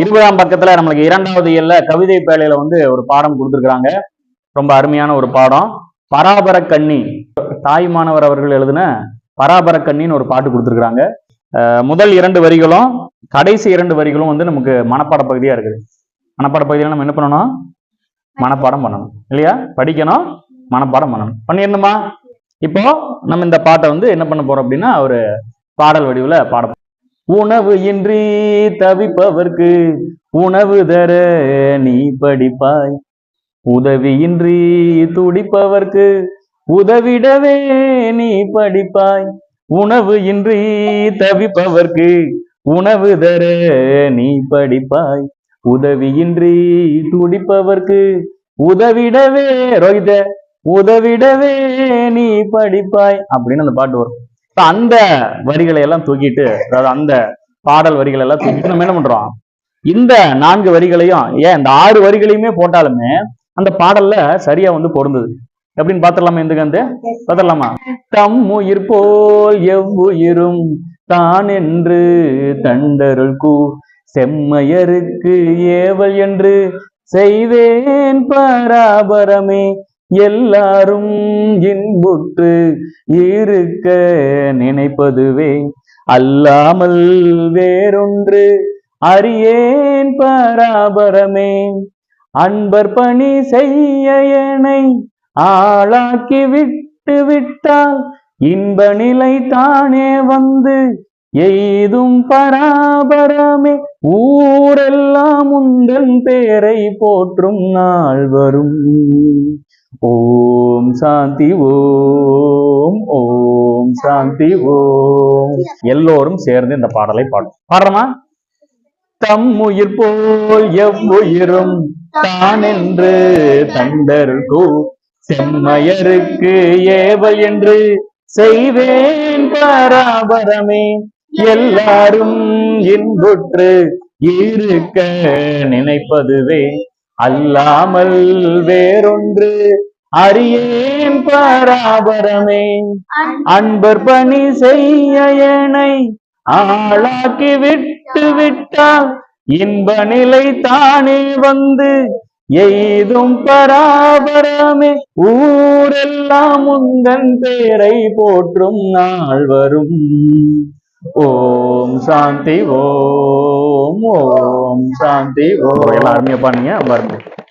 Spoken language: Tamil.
இருபதாம் பக்கத்துல நம்மளுக்கு இரண்டாவது இயல்ல கவிதை பேழையில வந்து ஒரு பாடம் கொடுத்துருக்குறாங்க. ரொம்ப அருமையான ஒரு பாடம். பராபர கண்ணி தாய்மானவர் அவர்கள் எழுதின பராபர கண்ணின்னு ஒரு பாட்டு கொடுத்துருக்குறாங்க. முதல் இரண்டு வரிகளும் கடைசி இரண்டு வரிகளும் வந்து நமக்கு மனப்பாட பகுதியா இருக்குது. மனப்பாட பகுதியில நம்ம என்ன பண்ணணும்? மனப்பாடம் பண்ணணும். இல்லையா? படிக்கணும் மனப்பாடம் பண்ணணும். பண்ணிடணுமா? இப்போ நம்ம இந்த பாட்டை வந்து என்ன பண்ண போறோம் அப்படின்னா ஒரு பாடல் வடிவில் பாட உணவு இன்றி தவிப்பவர்க்கு உணவு தர நீ படிப்பாய். உதவியின்றி துடிப்பவர்க்கு உதவிடவே நீ படிப்பாய். உணவு இன்றி தவிப்பவர்க்கு உணவு தர நீ படிப்பாய். உதவியின்றி துடிப்பவர்க்கு உதவிடவே ரோஹித உதவிடவே நீ படிப்பாய். அப்படின்னு அந்த பாட்டு வரும். அந்த வரிகளை எல்லாம் தூக்கிட்டு அதாவது அந்த பாடல் வரிகளை எல்லாம் தூக்கிட்டு நம்ம என்ன பண்றோம்? இந்த நான்கு வரிகளையும் ஏன் இந்த ஆறு வரிகளையுமே போட்டாலுமே அந்த பாடல்ல சரியா வந்து பொருந்தது. எப்படின்னு பாத்திரலாமா எந்த கந்து? பாத்திரலாமா தம் உயிர் போல் எவ்வுயிரும் தான் என்று தண்டருள் கூ செம்மையருக்கு ஏவல் என்று செய்வேன் பராபரமே. எல்லாரும் இன்புற்று இருக்க நினைப்பதுவே அல்லாமல் வேறொன்று அறியேன் பராபரமே. அன்பர் பணி செய்ய என்னை ஆளாக்கி விட்டு விட்டால் இன்ப நிலை தானே வந்து எய்தும் பராபரமே. ஊரெல்லாம் உந்தன் பேரை போற்றும் நாள் வரும் ஓம் சாந்தி ஓம் ஓம் சாந்தி ஓம். எல்லோரும் சேர்ந்து இந்த பாடலை பாடும் பாடுறோமா? தம் உயிர் போல் எவ்வுயிரும் தான் என்று தண்டருக்கு செம்மையருக்கு ஏவல் என்று செய்வேன் பராபரமே. எல்லாரும் இன்புற்று இருக்க நினைப்பதுவே. அல்லாமல் வேறொன்று அறியேன் பராபரமே. அன்பர் பணி செய்ய என்னை ஆளாக்கி விட்டு விட்டால் இன்ப நிலை தானே வந்து எய்தும் பராபரமே. ஊரெல்லாம் உந்தன் பேரை போற்றும் நாள் வரும். ஓம் சாந்தி ஓம் ஓம் சாந்தி ஓம். எல்லாம் அருமையா பாருங்க பாருங்க.